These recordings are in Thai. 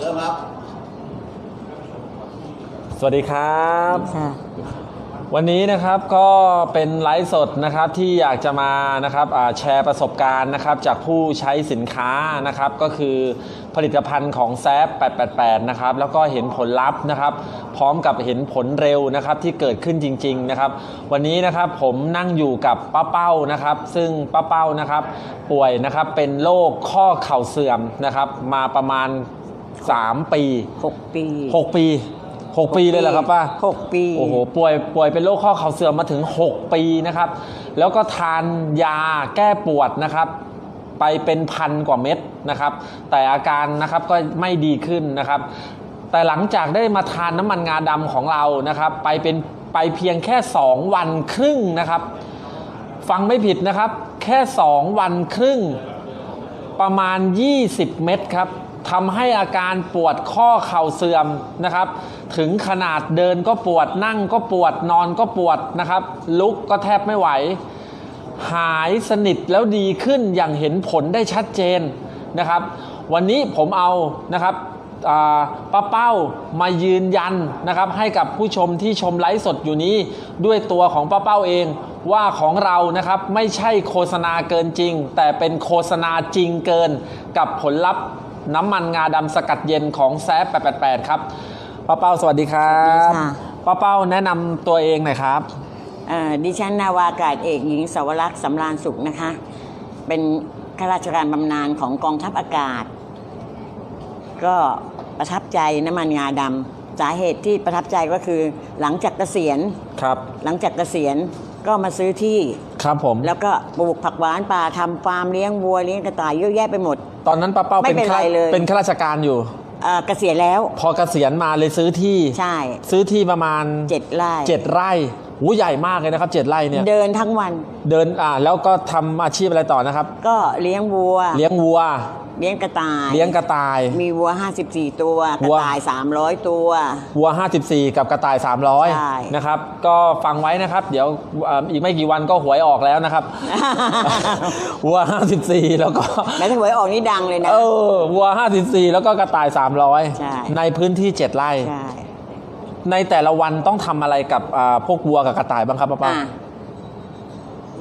เริ่มครับ สวัสดีครับ ค่ะวันนี้นะครับก็เป็นไลฟ์สดนะครับที่อยากจะมานะครับอ่าแชร์ประสบการณ์นะครับจากผู้ใช้สินค้านะครับก็คือผลิตภัณฑ์ของแซฟ888 นะครับแล้วก็เห็นผลลัพธ์นะครับ พร้อมกับเห็นผลเร็วนะครับที่เกิดขึ้นจริง ๆนะครับ วันนี้นะครับผมนั่งอยู่กับป้าเป้านะครับ ซึ่งป้าเป้านะครับป่วยนะครับเป็นโรคข้อเข่าเสื่อมนะครับ มาประมาณ 3ปีหกปี6ปี6ปีเลยเหรอครับป้าหกปีโอ้โหป่วยป่วยเป็นโรคข้อเข่าเสื่อมมาถึง 6 ปีนะครับ แล้วก็ทานยาแก้ปวดนะครับไปเป็นพันกว่าเม็ดนะครับ แต่อาการนะครับก็ไม่ดีขึ้นนะครับ แต่หลังจากได้มาทานน้ำมันงาดำของเรานะครับ ไปเป็นไปเพียงแค่ 2 วันครึ่งนะครับ ฟังไม่ผิดนะครับ แค่ 2 วันครึ่ง ประมาณ 20 เม็ดครับ ทำให้อาการปวดข้อเข่าเสื่อมนะครับ ถึงขนาดเดินก็ปวดนั่งก็ปวดนอนก็ปวดนะครับ ลุกก็แทบไม่ไหว หายสนิทแล้วดีขึ้นอย่างเห็นผลได้ชัดเจนนะครับ วันนี้ผมเอานะครับป้าเป้ามายืนยันนะครับ ให้กับผู้ชมที่ชมไลฟ์สดอยู่นี้ด้วยตัวของป้าเป้าเองว่าของเรานะครับไม่ใช่โฆษณาเกินจริง แต่เป็นโฆษณาจริงเกินกับผลลัพธ์ น้ำมันงาดำสกัดเย็นของแซฟ888 ครับป้าเป้าสวัสดีครัสวัสดีบค่ะป้าเป้าแนะนำตัวเองหน่อยครับเอ่อดิฉันนาวากาศเอกหญิงสาวรักษ์สำราญสุขนะคะ เป็นข้าราชการบำนาญของกองทัพอากาศ ก็ประทับใจน้ำมันงาดำสาเหตุที่ประทับใจก็คือหลังจากเกษียณครับ หลังจากเกษียณก็มาซื้อที่ ครับผม แล้วก็ปลูกผักหวานป่าทำฟาร์มเลี้ยงวัวเลี้ยงกระต่ายเยอะแยะไปหมด ตอนนั้นป้าเป้าไม่เป็นข้าไรเลย เป็นข้าราชการอยู่ เอ่อเกษียณแล้ว พอเกษียณมาเลยซื้อที่ ใช่ซื้อที่ประมาณเจ็ดไร่เจ็ดไร่หูใหญ่มากเลยนะครับเจ็ดไร่เนี่ยเดินทั้งวัน เดินอ่าแล้วก็ทำอาชีพอะไรต่อนะครับ ก็เลี้ยงวัว เลี้ยงวัว เลี้ยงกระต่ายเลี้ยงกระต่าย มีวัว 54 ตัว กวัระว ต่าย 300 ตัว วัว 54 กับกระต่าย ใช่ 300 นะครับ ก็ฟังไว้นะครับ เดี๋ยวเอ่ออีกไม่กี่วันก็หวยออกแล้วนะครับ วัว 54 แล้วก็ แม้ถ้าหวยออกนี่ดังเลยนะ เออ วัว 54 แล้วก็กระต่าย300ใช่ในพื้นที่ 7 ไร่ ใช่ในแต่ละวันต้องทำอะไรกับอ่าพวกวัวกับกระต่ายบ้างครับป้าป้า อะ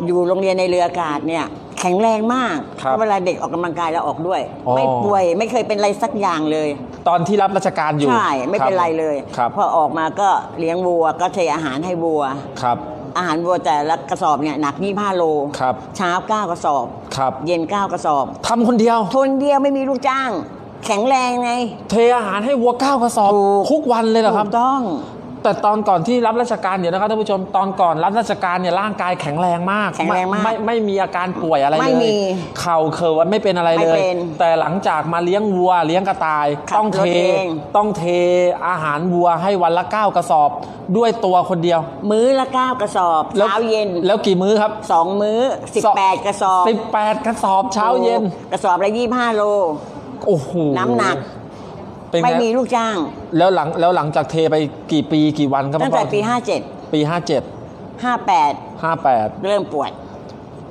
อยู่โรงเรียนในเรืออากาศเนี่ย แข็งแรงมาก ครับเวลาเด็กออกกำลังกายแล้วออกด้วย อ๋อ ไม่ป่วยไม่เคยเป็นอะไรสักอย่างเลย ตอนที่รับราชการอยู่ใช่ไม่เป็นไรเลย ครับพอออกมาก็เลี้ยงวัวก็เทอาหารให้วัว ครับอาหารวัวแต่ละกระสอบเนี่ยหนัก 25 โล ครับเช้า9กระสอบ ครับเย็น9กระสอบ ทำคนเดียว ทนเดียวไม่มีลูกจ้าง แข็งแรงไง เทอาหารให้วัวเก้ากระสอบถูก ทุกวันเลยเหรอครับ ถูกต้อง แต่ตอนก่อนที่รับราชการเดี๋ยวนะครับท่านผู้ชมตอนก่อนรับราชการเนี่ยร่างกายแข็งแรงมากแข็งแรงมากไม่ไม่มีอาการป่วยอะไรเลยไม่มีเข่าเคิร์วไม่เป็นอะไรเลไม่ยเป็นแต่หลังจากมาเลี้ยงวัวเลี้ยงกระต่าย ขับต้องเทรถเอง ต้องเทอาหารวัวให้วันละเก้ากระสอบ ด้วยตัวคนเดียว มื้อละเก้ากระสอบแล้ว เช้าเย็นแล้วกี่มื้อครับสองมื้อสิบแปดกระสอบสิบแปดกระสอบเช้าเย็นกระสอบละยี่ห้าโล โอ้โหน้ำหนัก เป็นไม่ไงมีลูกจ้าง แล้วหลังแล้วหลังจากเทไปกี่ปีกี่วันครับตั้งแต่พ่อปีห้าเจ็ดปีห้าเจ็ดห้าแปดห้าแปดเริ่มปวด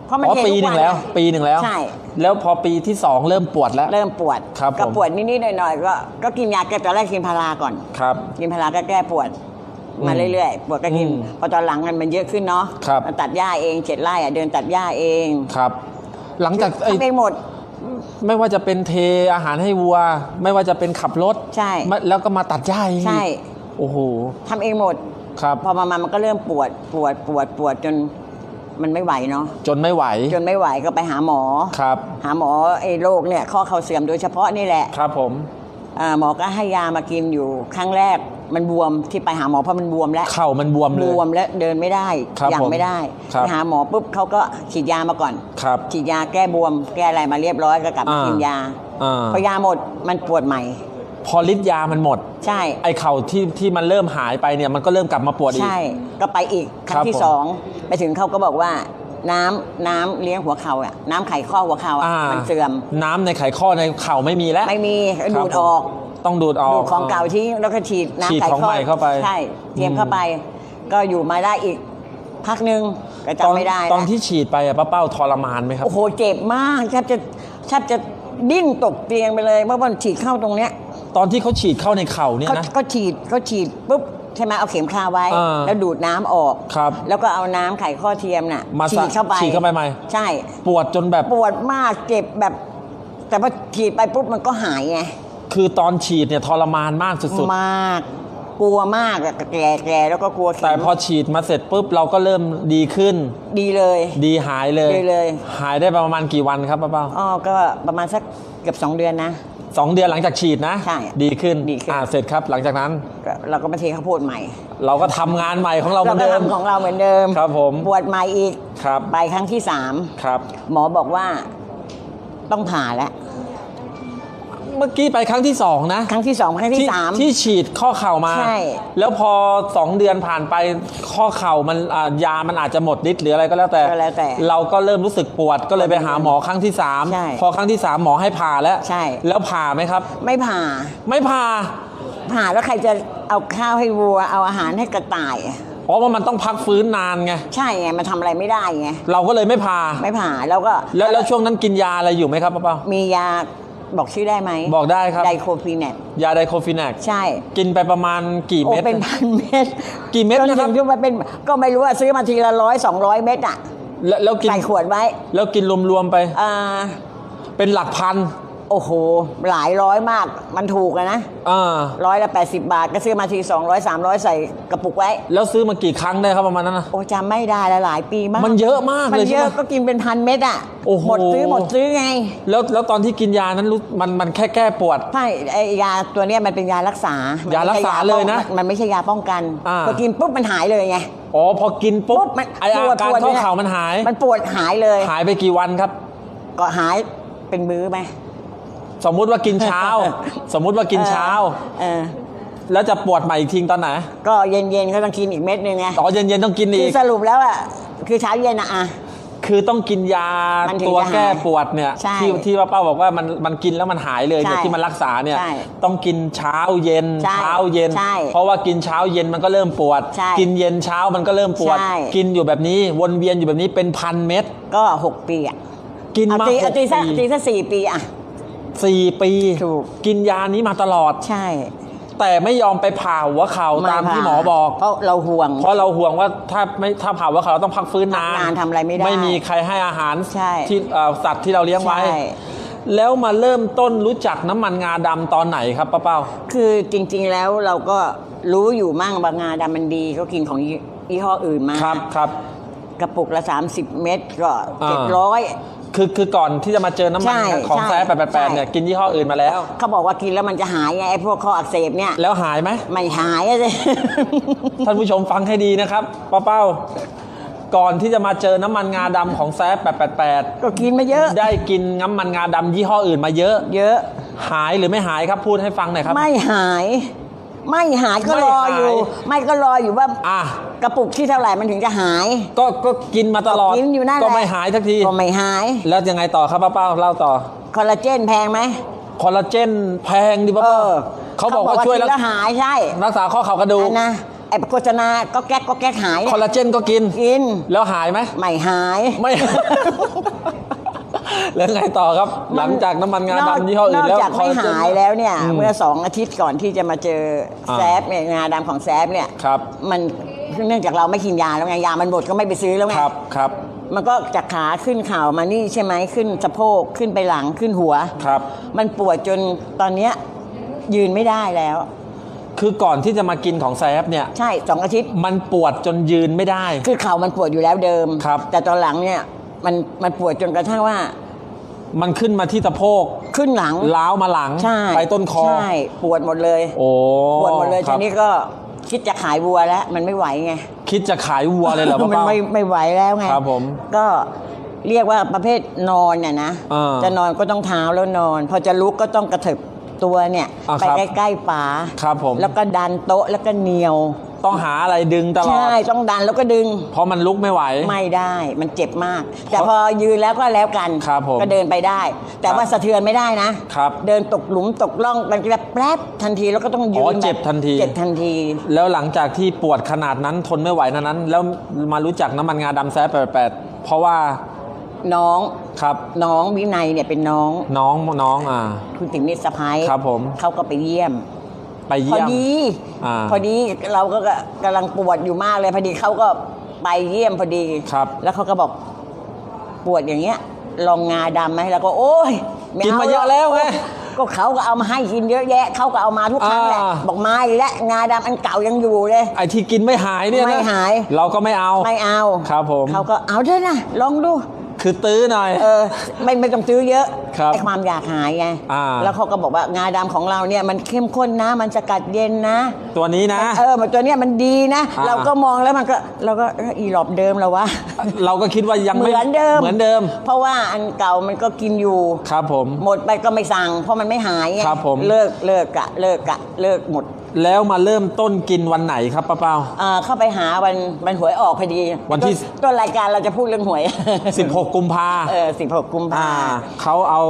เพราะมันอ๋อเทปีทุกหนึ่งนแล้ว ไปีหนึ่งแล้ว ใช่ แล้วพอปีที่สองเริ่มปวดแล้ว เริ่มปวดครับก็ผมปวดนิดๆหน่อยๆก็ก็กินยาแก้ตอนแรกกินพาราก่อน ครับ กินพาราก็แก้ปวดมาอืมเรื่อยๆ ปวดก็กิน อืมพอตอนหลังมันมันเยอะขึ้นเนาะครับ มันตัดหญ้าเองเจ็ดไร่อะเดินตัดหญ้าเองครับ หลังจากไอ้ทำเองหมด ไม่ว่าจะเป็นเทอาหารให้วัว ไม่ว่าจะเป็นขับรถใช่มาแล้วก็มาตัดหญ้าอีกใช่ โอ้โหทำเองหมดครับพอมามามันก็เริ่มปวดปวดปวดปวดจนมันไม่ไหวเนาะจนไม่ไหว จนไม่ไหวก็ไปหาหมอครับ หาหมอไอ้โรคเนี่ยข้อเข่าเสื่อมโดยเฉพาะนี่แหละครับผมอ่า หมอก็ให้ยามากินอยู่ครั้งแรกมันบวมที่ไปหาหมอเพราะมันบวมแล้วเข่ามันบวมบเลยวมแล้วเดินไม่ได้ครับยังผมไม่ได้ครับไปหาหมอปุ๊บเขาก็ฉีดยามาก่อนครับฉีดยาแก้บวม แก้อะไรมาเรียบร้อยก็กลับมาอ่ากิกินยาอ่าพอยาหมดมันปวดใหม่ พอฤทธิ์ยามันหมด ใช่ไอ้เข่าที่ที่มันเริ่มหายไปเนี่ยมันก็เริ่มกลับมาปวดอีกใช่ก็ไปอีกครั้ครังบที่ผมสองไปถึงเขาก็บอกว่า น้ำน้ำเลี้ยงหัวเข่าอะน้ำไขข้อหัวเข่าอะอ่ามันเสื่อมน้ำในไขข้อในเข่าไม่มีแล้วไม่มีครับดูดออกผมต้องดูดออก ดูดของเก่าทิ้งแล้วก็ฉีดฉีดน้ำไขของข้อใหม่เข้าไปใช่เตรียมอืม เข้าไป ก็อยู่มาได้อีก พักหนึ่งก็ตอนจำไม่ได้ตอนนะที่ฉีดไปอะป้าเป้าทรมานไหมครับ โอ้โหเจ็บมากแทบจะแทบจะดิ้นตกเตียงไปเลยเพราะมันฉีดเข้าตรงเนี้ย ตอนที่เขาฉีดเข้าในเข่าเนี่ยเขานะก็ฉีดเขาฉีดปุ๊บ ใช่ไหมเอาเข็มคาไว้ อ่าแล้วดูดน้ำออก ครับแล้วก็เอาน้ำไขข้อเทียมน่ะมาฉีดเข้าไปฉีดเข้าไปไหมใช่ ปวดจนแบบ ปวดมากเจ็บแบบ แต่พอฉีดไปปุ๊บมันก็หายไงคือตอนฉีดเนี่ยทรมานมากสุดมาก กลัวมากอะแก่แก่แล้วก็กลัวๆ เข็มแต่พอฉีดมาเสร็จปุ๊บเราก็เริ่มดีขึ้น ดีเลย ดีหายเลย ดีเลย หายได้ประมาณกี่วันครับป้าเป้า อ๋อก็ประมาณสักเกือบสองเดือนนะ สองเดือนหลังจากฉีดนะ ใช่ดีขึ้นดีขึ้น อ่าเสร็จครับ หลังจากนั้นก็เราก็มาเทข้าวโพดใหม่เราก็ทำงานใหม่ของเราเหมือนก็เดิม ทำของเราเหมือนเดิมครับผมปวดใหม่อีกครับ ไปครั้งที่สามครับ หมอบอกว่าต้องผ่าแล้ว เมื่อกี้ไปครั้งที่สองนะ ครั้งที่สองครั้งที่สาม ที่ฉีดข้อเข่ามา ใช่ แล้วพอสองเดือนผ่านไปข้อเข่ามันอ่ายามันอาจจะหมดฤทธิ์หรืออะไรก็แล้วแต่ ก็แล้วแต่เราก็เริ่มรู้สึกปวดก็เลยไปหาหมอครั้งที่สามใช่พอครั้งที่สามหมอให้ผ่าแล้วใช่ แล้วผ่าไหมครับ ไม่ผ่า ไม่ผ่าผ่าแล้วใครจะเอาข้าวให้วัว เอาอาหารให้กระต่ายเพราะว่ามันต้องพักฟื้นนานไงใช่ไงมันทำอะไรไม่ได้ไงเราก็เลยไม่ผ่า ไม่ผ่าแล้วก็แล้วแล้วช่วงนั้นกินยาอะไรอยู่ไหมครับป้าเป้ามียา บอกชื่อได้ไหมบอกได้ครับไดโคฟีเนตยาไดโคฟินแนกใช่ กินไปประมาณกี่โอ้เม็ดเป็นพันเม็ดกี่เม็ดจนนะครับถึงที่มันเป็นก็ไม่รู้ว่าซื้อมาทีละร้อยสองร้อยเม็ดอะแล้วแล้วกินใส่ขวดไว้ แล้วกินรวมๆไปอ่าเป็นหลักพัน โอ้โห หลายร้อยมาก มันถูกอะนะอ่าร้อยละแปดสิบบาท ก็ซื้อมาทีสองร้อยสามร้อยใส่กระปุกไว้ แล้วซื้อมากี่ครั้งได้ครับประมาณนั้นนะ โอ้จำไม่ได้แล้วหลายปีมาก มันเยอะมากมันเลยเยใช่ไหอะมก็กินเป็นพันเม็ดอะโอ้โห หมดซื้อหมดซื้อไง แล้วแล้วตอนที่กินยานั้นรู้มันมันแค่แก้ปวด ใช่ไอยาตัวเนี้ยมันเป็นยารักษามันยารักษาเลยนะมันไม่ใช่ยาป้องกันอ่า พอกินปุ๊บมันหายเลยไง อ๋อพอกินปุ๊ปุ๊บบมันไออาการปวดข้อปวดเข่ามันหาย มันปวดหายเลย หายไปกี่วันครับ ก็หายเป็นมื้อไหม สมมุติว่ากินเช้า สมมุติว่ากินเช้า เออ แล้วจะปวดใหม่อีกทีตอนไหนก็เย็นๆก็ต้องกินอีกเม็ดหนึงไงอ๋อเย็นๆต้องกินคือีอก สรุปแล้วอะคือเช้าเย็นอะอะคือต้องกินยามันถึงตัวจะหายแก้ปวดเนี่ยใช่ที่ที่ว่าเป้าบอกว่ามันมันกินแล้วมันหายเลยเนี่ยใช่ที่มันรักษาเนี่ยใช่ต้องกินเช้าเย็นใช่เช้าเย็น ใช่เพราะว่ากินเช้าเย็นมันก็เริ่มปวด ใช่กินเย็นเช้ามันก็เริ่มปวด ใช่ กินอยู่แบบนี้วนเวียนอยู่แบบนี้เป็นพันเม็ดก็หกปีอะกินเอามาตีหเอากตีสักปีตีสักสี่ปีอะ สี่ปี ถูก กินยานี้มาตลอด ใช่ แต่ไม่ยอมไปผ่าหัวเข่าตามที่หมอบอก เพราะเราห่วง เพราะเราห่วงว่าถ้าไม่ถ้าผ่าหัวเข่าเราต้องพักฟื้นนานนานทำอะไรไม่ได้ ไม่มีใครให้อาหารใช่ที่เอ่อสัตว์ที่เราเลี้ยงไว้ใช่แล้วมาเริ่มต้นรู้จักน้ำมันงาดำตอนไหนครับป้าเป้า คือจริงๆแล้วเราก็รู้อยู่มั่งบางงาดำมันดี ก็กินของยี่ยี่ห้ออื่นมา ครับครับ กระปุกละ 30 เม็ดก็อ่าเจ็ดร้อย คือคือก่อนที่จะมาเจอน้ำมันใช่ของใช่แซ่แปดแปดแปดใช่เนี่ยกินยี่ห้ออื่นมาแล้ว เขาบอกว่ากินแล้วมันจะหายไงไอ้พวกข้ออักเสบเนี่ยแล้วหายไหม ไม่หายอะเลยท่านผู้ชมฟังให้ดีนะครับป้าเป้า ก่อนที่จะมาเจอน้ำมันงาดำของแซ่แปดแปดแปดก็กินมาเยอะได้กินน้ำมันงาดำยี่ห้ออื่นมาเยอะ เยอะ หายหรือไม่หายครับพูดให้ฟังหน่อยครับ ไม่หาย ไม่หายก็ไม่รออยู่หายไม่ก็รออยู่ว่าอะ กระปุกที่เท่าไหร่มันถึงจะหาย ก็ก็กินมาตลอดกินอยู่นั่นแหละ ก็ไม่หายทักที ก็ไม่หายแล้วยังไงต่อครับป้าเป้าเล่าต่อ คอลลาเจนแพงไหม คอลลาเจนแพงดิป้าเอเป้าอเขาบอกว่าช่วยกินรักแล้วหายใช่รักษาข้อเข่ากระดูกอันนะไอ้โฆษณาก็แก๊กก็แก๊กหายคเนี่อลยลาเจนก็กิน กิน แล้วหายไหม ไม่หาย ไม่ แล้วไงต่อครับ หลังจากน้ำมันงาดำยี่ห้ออื่นแล้วนอกจากไม่คอลลเจนหายแล้วเนี่ยอืมเมื่อสองอาทิตย์ก่อนที่จะมาเจออาแซฟเนี่ยงาดำของแซฟเนี่ยครับมันเนื่องจากเราไม่กินยาแล้วไงยามันหมดก็ไม่ไปซื้อแล้วไงครับครับ มันก็จากขาขึ้นเข่ามานี่ใช่ไหมขึ้นสะโพกขึ้นไปหลังขึ้นหัวครับ มันปวดจนตอนเนี้ยยืนไม่ได้แล้ว คือก่อนที่จะมากินของแซฟเนี่ย ใช่สองอาทิตย์มันปวดจนยืนไม่ได้ คือเข่ามันปวดอยู่แล้วเดิมครับ แต่ตอนหลังเนี่ยมันมันปวดจนกระทั่งว่า มันขึ้นมาที่สะโพกขึ้นหลังล้าวมาหลังใช่ไปต้นคอใช่ปวดหมดเลยโอ้ปวดหมดเลยครัทีบนี้ก็คิดจะขายวัวแล้ว มันไม่ไหวไง คิดจะขายวัวเลยเหรอป้ามันเป้าไม่ไม่ไหวแล้วไงครับผมก็เรียกว่าประเภทนอนเนี่ยนะอ่าจะนอนก็ต้องเท้าแล้วนอน พอจะลุกก็ต้องกระเถิบตัวเนี่ยอ่าไปครับใกล้ๆฝาครับผมแล้วก็ดันโต๊ะแล้วก็เหนียว ต้องหาอะไรดึงตลอด ใช่ต้องดันแล้วก็ดึง เพราะมันลุกไม่ไหว ไม่ได้มันเจ็บมาก แต่พอยืนแล้วก็แล้วกันครับผมก็เดินไปได้ แต่ว่าสะเทือนไม่ได้นะครับ เดินตกหลุมตกร่องมันจะแป๊บทันทีแล้วก็ต้องยือ๋นอเจ็บทันที เจ็บทันที แล้วหลังจากที่ปวดขนาดนั้นทนไม่ไหวนั้นนั้น แล้วมารู้จักน้ำมันงาดำแซ่แปดแปดเพราะว่าน้องครับน้องวินัยเนี่ยเป็นน้องน้องน้องอ่าคุณติ๋มนิดสะพ้ายครับผมเขาก็ไปเยี่ยม ไปพอเยี่ยมดีอ่าพอดีเราก็กำลังปวดอยู่มากเลยพอดีเขาก็ไปเยี่ยมพอดี ครับ แล้วเขาก็บอกปวดอย่างเงี้ย ลองงาดำไหมแล้วก็โอ้ยไกินมาเยอะแล้วไง ก็เขาก็เอามาให้กินเยอะแยะเขาก็เอามาทุกครั้งแหละอ่า บอกมาอีกแล้วงาดำอันเก่ายังอยู่เลย ไอที่กินไม่หายเนี่ยนะไม่หาย เราก็ไม่เอา ไม่เอา ครับผม เขาก็เอาเถอะนะลองดู คือตื้อหน่อย เออไม่ไม่ต้องซื้อเยอะครับไอความอยากหายไงอ่า แล้วเขาก็บอกว่างาดำของเราเนี่ยมันเข้มข้นนะ มันสกัดเย็นนะตัวนี้นะ เออมันตัวเนี้ยมันดีนะ อ่า เราก็มองแล้วมันก็เราก็เอออีหลอบเดิมแล้ววะ เราก็คิดว่ายังเหไม่มือนเดิม เหมือนเดิม เพราะว่าอันเก่ามันก็กินอยู่ ครับผม หมดไปก็ไม่สั่งเพราะมันไม่หายไงครับผม เลิกเลิกกะเลิกกะเลิกหมด แล้วมาเริ่มต้นกินวันไหนครับป้าเป้าเอ่อเข้าไปหาวันวันหวยออกพอดีวันที่ ต้ต้นรายการเราจะพูดเรื่องหวย 16 กุมภาเออสิบหกกุมอ่าภาเขาเอา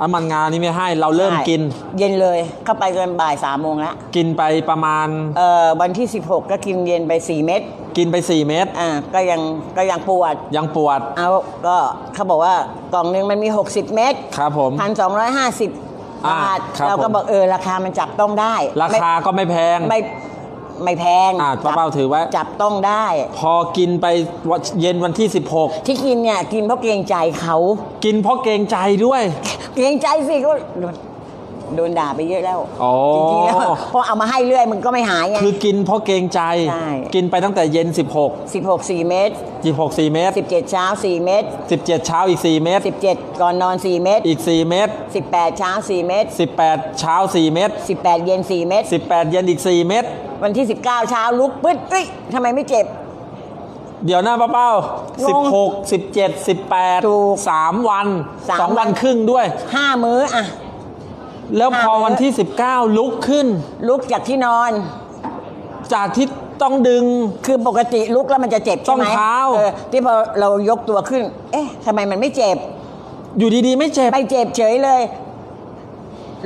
น้ำมันงานี้ไม่ให้เราเริ่มใช่กินเย็นเลยเข้าไปจนบ่ายสามโมงแล้วกินไปประมาณเอ่อวันที่ 16 ก็กินเย็นไป 4 เม็ดกินไป 4 เม็ดอ่าก็ยังก็ยังปวด ยังปวดเอาก็เขาบอกว่ากล่องหนึงมันมี 60 เม็ดครับผม พันสองร้อยห้าสิบ อ่าบาทครับเราก็ผม บอกเออราคามันจับต้องได้ราคาก็ไม่แพง ไม่ไม่แพงอ่าป้าเป้าถือไว้ จับต้องได้ พอกินไปวันเย็นวันที่16ที่กินเนี่ยกินเพราะเกรงใจเขากินเพราะเกรงใจด้วย เกรงใจสิก็ โดนโดนด่าไปเยอะแล้วอ๋อ จริงๆแล้วเพราะเอามาให้เรื่อยมันก็ไม่หายไง คือกินเพราะเกรงใจ ใช่ กินไปตั้งแต่เย็น 16 16 4 เม็ด16 4 เม็ด17 เช้า 4 เม็ด17 เช้าอีก 4 เม็ด17 ก่อนนอน 4 เม็ดอีก 4 เม็ด18 เช้า 4 เม็ด18 เช้า 4 เม็ด18 เย็น 4 เม็ด18 เย็นอีก 4 เม็ดวันที่ 19 เช้าลุกปึ๊ดเอ้ยทำไมไม่เจ็บ เดี๋ยวหน้าป้าเป้า งง16 17 18 ถูก3 วัน สาม2 วันวันครึ่งด้วย 5 มื้ออะ แล้วพอห้ามื้อวันที่ 19 ลุกขึ้น ลุกจากที่นอน จากที่ต้องดึง คือปกติลุกแล้วมันจะเจ็บใช่ไหมต้องเท้า ออที่พอเรายกตัวขึ้น เอ๊ะทำไมมันไม่เจ็บ อยู่ดีๆ ไม่เจ็บไม่เจ็บเฉยเลย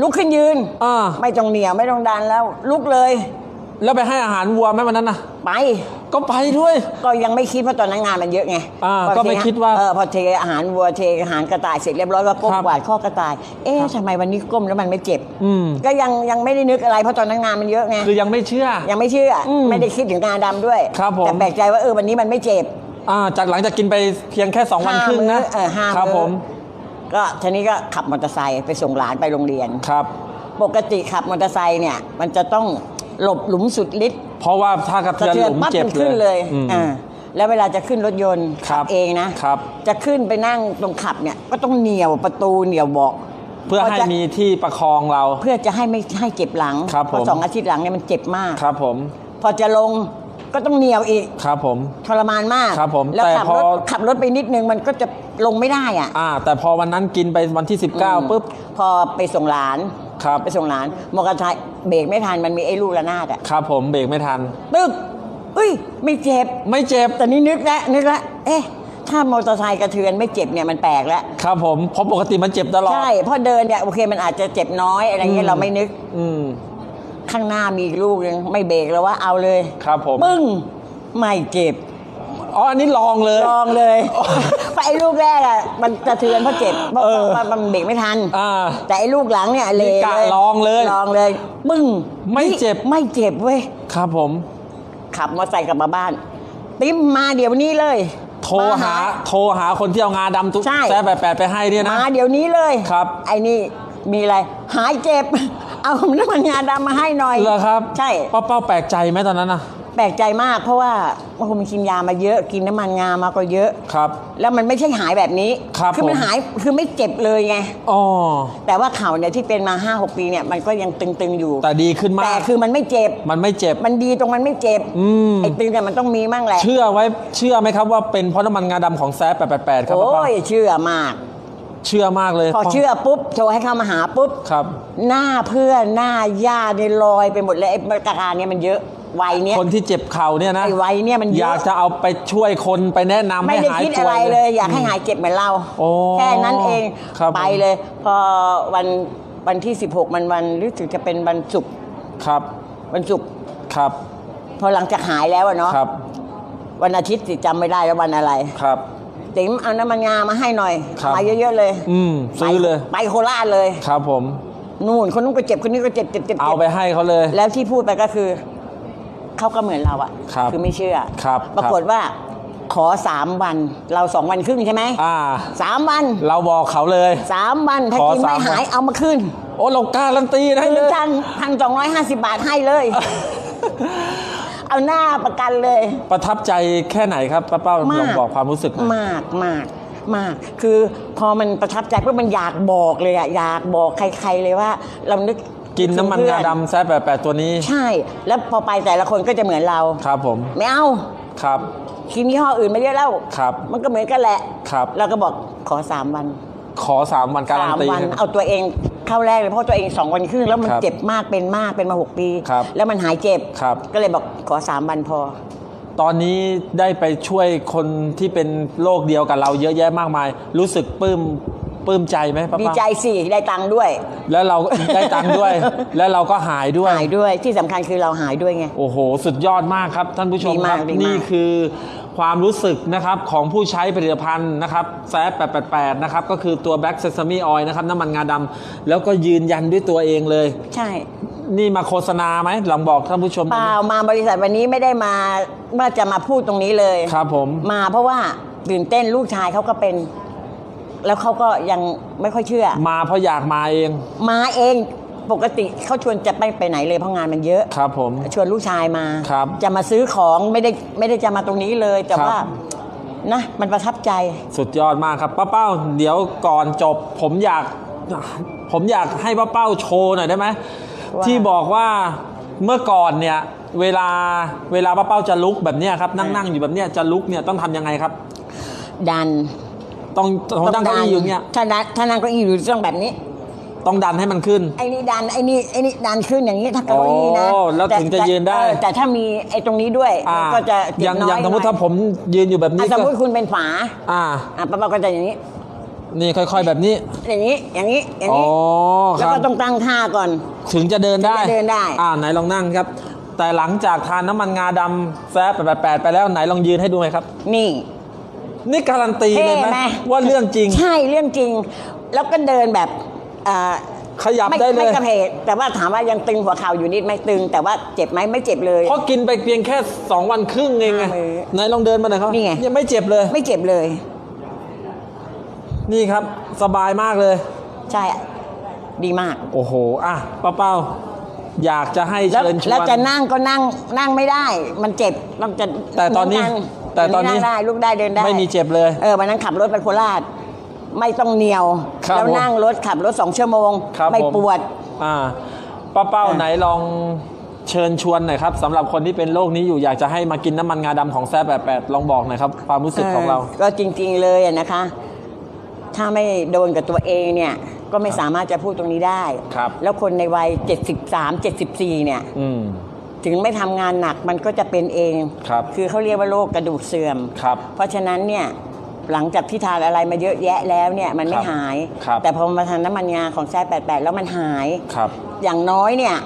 ลุกขึ้นยืน อ่าไม่ต้องเหนียวไม่ต้องดันแล้ว ลุกเลย แล้วไปให้อาหารวัวไหมวันนั้นน่ะไป ก็ไปด้วย ก็ยังไม่คิดเพราะตอนนั้นงานมันเยอะไงอ่าพอก็ไม่เทคิดว่า เออพอเทอาหารวัวเทอาหารกระต่ายเสร็จเรียบร้อยก็ก้มครับกวาดข้อกระต่าย เอ๊ะทำไมวันนี้ก้มแล้วมันไม่เจ็บ อืม ก็ยังยังไม่ได้นึกอะไรเพราะตอนนั้นงานมันเยอะไง คือยังไม่เชื่อ ยังไม่เชื่ออมไม่ได้คิดถึงงานดำด้วย ครับผม แต่แปลกใจว่าเออวันนี้มันไม่เจ็บ อ่าจากหลังจากกินไปเพียงแค่2วันห้าครึ่งนะมื้อเออห้าครับมื้อผมก็ทีนี้ก็ขับมอเตอร์ไซค์ไปส่งหลานไปโรงเรียน ครับ ปกติขับมอเตอร์ไซค์เนี่ย มันจะต้อง หลบหลุมสุดฤทธิ์เพราะว่าถ้ากระสะเทือนหลุมเทือนปั๊บเจ็บมันเลขึ้นยเลยอืม อ่าแล้วเวลาจะขึ้นรถยนต์ครัขับบเองนะครับ จะขึ้นไปนั่งตรงขับเนี่ยก็ต้องเหนียวประตูเหนียวเบอกเพื่อให้จะมีที่ประคองเรา เพื่อจะให้ไม่ให้เจ็บหลังครับเพราะผมสองอาทิตย์หลังเนี่ยมันเจ็บมาก ครับผมพอจะลงก็ต้องเหนียวอีกครับผม ทรมานมากครับผมแล้วแต่ขับพอรถขับรถไปนิดนึงมันก็จะลงไม่ได้อะ อ่า แต่พอวันนั้นกินไปวันที่ 19ปุ๊บ พอไปส่งหลาน ครับไปส่งหลานมอเตอร์ไซค์เบรกไม่ทันมันมีไอ้ลูกระนาดอะครับผมเบรกไม่ทัน ตึกเฮ้ย ไม่เจ็บ ไม่เจ็บ แต่นี่นึกแล้วนึกแล้วเอ๊ะถ้ามอเตอร์ไซค์กระเทือนไม่เจ็บเนี่ยมันแปลกแล้ว ครับผมเพราะปกติมันเจ็บตลอด ใช่เพราะเดินเนี่ยโอเคมันอาจจะเจ็บน้อยอะไรเงี้อืยมเราไม่นึก อืมข้างหน้ามีอีกลูกนึงไม่เบรกแล้วว่าเอาเลย ครับผม ปึ้ง ไม่เจ็บ อ๋ออันนี้ลองเลย ลองเลยเพราะไอ้ลูกแรกอะมันกระเทือนเพราะเจ็บเพราะเออมันมันเบรกไม่ทัน อ่า แต่ไอ้ลูกหลังเนี่ยเลนี่กะเลยลองเลยลองเลยปึ้งไม่เจ็บ ไม่เจ็บเว้ย ครับผม ขับมอเตอร์ไซค์กลับมาบ้าน ติ๊มมาเดี๋ยวนี้เลย โทรหา โทรหาคนที่เอางาดำตุ๊ใช่ แซ่แปดแปดไปให้เนี่ยนะ มาเดี๋ยวนี้เลยครับไอ้นี่มีอะไร หายเจ็บ เอาน้ำมันงาดำมาให้หน่อยเหรอครับใช่ ป้าเป้าแปลกใจไหมตอนนั้นน่ะ แปลกใจมาก เพราะว่าบางคนมันกินยามาเยอะ กินน้ำมันงามาก็เยอะ ครับ แล้วมันไม่ใช่หายแบบนี้ครับอมันผม หายคือไม่เจ็บเลยไง อ๋อ แต่ว่าเข่าเนี่ยที่เป็นมา5้าหปีเนี่ยมันก็ยังตึงๆอยู่ แต่ดีขึ้นมาแต่กคือมันไม่เจ็บ มันไม่เจ็บ มันดีตรงมันไม่เจ็บอืม ไอ้ตึงเนี่ยมันต้องมีมั่งแหละเชื่อไว้ เชื่อไหมครับว่าเป็นเพราะน้ำมันงาดำของแซ่แปดแปดแปดครับป้าโอ้เป้ายเชื่อมาก เชื่อมากเลยพอเชื่อปุ๊บโทรให้เข้ามาหาปุ๊บ ครับ หน้าเพื่อนหน้าญาติเนี่ยลอยไปหมดเลยไอ้อาการเนี่ยมันเยอะ วัยเนี้ยคนที่เจ็บเข่าเนี่ยนะไอ้วัยเนี่ยมันเยอะอยากจะเอาไปช่วยคนไปแนะนำไม่ให้ได้หายคิดป่อะวไรยเลย อยากให้หายเจ็บเหมือนเราโอ้แค่นั้นเองครับไปเลย พอวันวันที่ 16 มันวันรู้สึกจะเป็นวันศุกร์ครับวันศุกร์ครับพอหลังจากหายแล้วอะเนาะครับวันอาทิตย์สิจำไม่ได้แล้ววันอะไรครับจติ๋มเอาน้ำมันงามาให้หน่อยครับ มาเยอะๆเลยอืมซื้อเลยไปไปโคราชเลย ครับผม นู่นคนนู้นก็เจ็บคนนี้ก็เจ็บเจ็บเจ็บเอาไปให้เขาเลย แล้วที่พูดไปก็คือ เขาก็เหมือนเราอะครับอไม่เชื่อครับปรากฏว่าขอสามวันเราสองวันครึ่งใช่ไหมอ่าสามวันเราบอกเขาเลยสามวันถ้าขอกินไม่สามวันหายเอามาขึ้น โอ้เราการันตีได้คืเลอยกันพันสองร้อยห้าสิบาทให้เลย เอาหน้าประกันเลย ประทับใจแค่ไหนครับป้าเป้าลมากองบอกความรู้สึกหน่อยมากมากมากคือพอมันประทับใจปุ๊บมันอยากบอกเลยอะอยากบอกใคร ๆเลยว่า เรานึก กินน้ำมันถึงาเพื่อดำแซ่บแปดแปดตัวนี้ ใช่ แล้วพอไปแต่ละคนก็จะเหมือนเรา ครับผม ไม่เอา ครับ กินยี่ห้ออื่นมาเยอะแล้วครับ มันก็เหมือนกันแหละ ครับ เราก็บอกขอสามวัน ขอสามวันการันสามตีวันครับเอาตัวเองเข้าแรกเลยเพราะตัวเองสองวันครึ่งแล้วมันครับเจ็บมากเป็นมากเป็นมาหกปีครับแล้วมันหายเจ็บครับก็เลยบอกขอสามวันพอตอนนี้ได้ไปช่วยคนที่เป็นโรคเดียวกับเราเยอะแยะมากมาย รู้สึกปลื้ม ปลื้มใจไหมป้าดีเป้าใจสิได้ตังค์ด้วย แล้วเรา ได้ตังค์ด้วย แล้วเราก็หายด้วย หายด้วยที่สำคัญคือเราหายด้วยไง โอ้โห สุดยอดมากครับ ท่านผู้ชมดีคมารักบ ดีมาก นี่คือความรู้สึกนะครับของผู้ใช้ผลิตภัณฑ์นะครับแซฟ888 นะครับ ก็คือตัว Black Sesame Oil นะครับ น้ำมันงาดำแล้วก็ยืนยันด้วยตัวเองเลย ใช่ นี่มาโฆษณาไหมลองบอกท่านผู้ชมเปล่ามาบริษัทวันนี้ไม่ได้มาว่าจะมาพูดตรงนี้เลย ครับผม มาเพราะว่าตื่นเต้นลูกชายเขาก็เป็น แล้วเขาก็ยังไม่ค่อยเชื่อ มาเพราะอยากมาเอง มาเองปกติเขาชวนจะไปไปไหนเลยเพราะงานมันเยอะ ครับผม ชวนลูกชายมา ครับจะมาซื้อของไม่ได้ไม่ได้จะมาตรงนี้เลย แต่ครับ ว่านะมันประทับใจ สุดยอดมากครับป้าเป้าเดี๋ยวก่อนจบ ผมอยาก ผมอยากให้ป้าเป้าโชว์หน่อยได้ไหมว่า ที่บอกว่าเมื่อก่อนเนี่ย เวลาเวลาป้าเป้าจะลุกแบบเนี้ยครับนั่งนั่งอยู่แบบเนี้ยจะลุกเนี่ยต้องทำยังไงครับ ดัน ต้องต้องตั้งเก้าอี้อยู่อย่างเงี้ยถ้าดันถ้านั่งเก้าอี้อยู่ต้องแบบนี้ ต้องดันให้มันขึ้น ไอ้นี่ดันไอ้นี่ไอ้นี่ดันขึ้นอย่างนี้ถ้าเก้าอี้นะโอ้แล้วถึงจะยืนได้เออแต่ถ้ามีไอ้ตรงนี้ด้วยอ่ามันก็จะเจ็อบย่างน้อยอย่างสมมติหน่ถ้าผมยืนอยู่แบบอะนี้สมก็มติคุณเป็นฝาอ่าอะป้าป้าก็จะอย่างนี้นี่ค่อย ๆ แบบนี้ อย่างนี้ อย่างนี้ อย่างอ๋อนี้คแล้วรับก็ต้องตั้งท่าก่อน ถึงจะเดินได้ถึงจะเดินได้ อ่าไหนลองนั่งครับ แต่หลังจากทานน้ำมันงาดำแซ่บแปดไปแล้วไหนลองยืนให้ดูไหมครับ นี่ นี่การันตีเลยไหมท่ไหมว่าเรื่องจริง ใช่เรื่องจริง แล้วก็เดินแบบอ่าขยับไม่ได้เลไม่ยกระเพกแต่ว่าถามว่ายังตึงหัวเข่าอยู่นิดไหม่ตึง แต่ว่าเจ็บไหมไม่เจ็บเลยเพราะกินไปเพียงแค่ 2 วันครึ่งเองไงห้ามื้อไหนลองเดินมาหน่อยครับนี่ไงยังไม่เจ็บเลย ไม่เจ็บเลย นี่ครับสบายมากเลย ใช่อะดีมาก โอ้โหอะป้าเป้าอยากจะให้แล้วเชิญชวนแล้วจะนั่งก็นั่งนั่งไม่ได้ มันเจ็บต้องจะแต่ตอนนี้เหมืกัแต่ตอนนี้งได้ลุกได้เดินได้ไม่มีเจ็บเลยเออวันนั้นขับรถไปโคราช ไม่ต้องเหนียวครับแล้วผมนั่งรถขับรถสองชั่วโมงครับไม่ผมปวดอ่าป้าเป้าอะไหนลองเชิญชวนหน่อยครับสำหรับคนที่เป็นโรคนี้อยู่อยากจะให้มากินน้ำมันงาดำของแซ่บแปดลองบอกหน่อยครับความรู้สึกของเรา ก็จริง ๆเลยอะนะคะ ถ้าไม่โดนกับตัวเองเนี่ยก็ไม่สามารถจะพูดตรงนี้ได้ครับแล้วคนในวัย 73 74 เนี่ยอืม ถึงไม่ทำงานหนักมันก็จะเป็นเองครับคือเขาเรียกว่าโรคกระดูกเสื่อม ครับเพราะฉะนั้นเนี่ยหลังจากที่ทานอะไรมาเยอะแยะแล้วเนี่ยมันไม่ครับหาย ครับ แต่พอมาทานน้ำมันงาของแซ่แปดแล้วมันหาย ครับ อย่างน้อยเนี่ย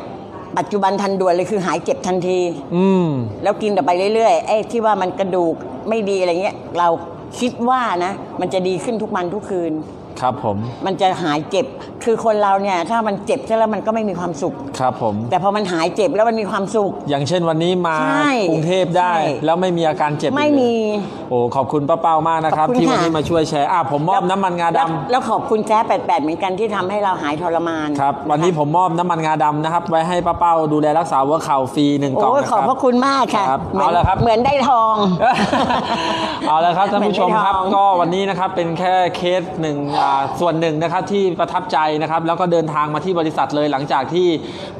ปัจจุบันทันด่วนเลยคือหายเจ็บทันที อืม แล้วกินต่อไปเรื่อยๆไอ้ที่ว่ามันกระดูกไม่ดีอะไรเงี้ยเราคิดว่านะ มันจะดีขึ้นทุกวันทุกคืน ครับผม มันจะหายเจ็บ คือคนเราเนี่ยถ้ามันเจ็บใช่แล้วมันก็ไม่มีความสุข ครับผม แต่พอมันหายเจ็บแล้วมันมีความสุข อย่างเช่นวันนี้มาใช่กรุงเทพได้ ใช่ แล้วไม่มีอาการเจ็บไม่มี โอ้ขอบคุณป้าเป้ามากนะครับ ขอบคุณที่วันค่ะ นี้มาช่วยแชร์อะผมมอบน้ำมันงาแล้วดำแล้วขอบคุณแจ๊แปดแปดเหมือนกันที่ทำให้เราหายทรมานครับวันนี้ผมมอบน้ำมันงาดำนะครับ ไว้ให้ป้าเป้าดูแลรักษาหัวเข่าฟรีหนึ่งกล่องโอ้ยนะขคอบรับ พระคุณมากค่ะครับหมืนเอาละครับ เหมือนได้ทอง เอาละครับท่านผู้ชมครับ เหมือนได้ทอง ก็วันนี้นะครับเป็นแค่เคสหนึ่งอ่าส่วนหนึ่งนะครับที่ประทับใจนะครับ แล้วก็เดินทางมาที่บริษัทเลยหลังจากที่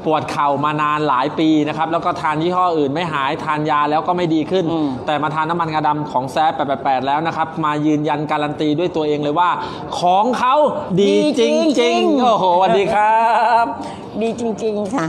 ปวดเข่ามานานหลายปีนะครับ แล้วก็ทานยี่ห้ออื่นไม่หายทานยาแล้วก็ไม่ดีขึ้นอืมแต่มาทานน้ำมันงาดำของแซ่888 แล้วนะครับ มายืนยันการันตีด้วยตัวเองเลยว่า ของเขาดีจริงๆโอ้โหสวัสดีครับ ดีจริง ๆ ค่ะ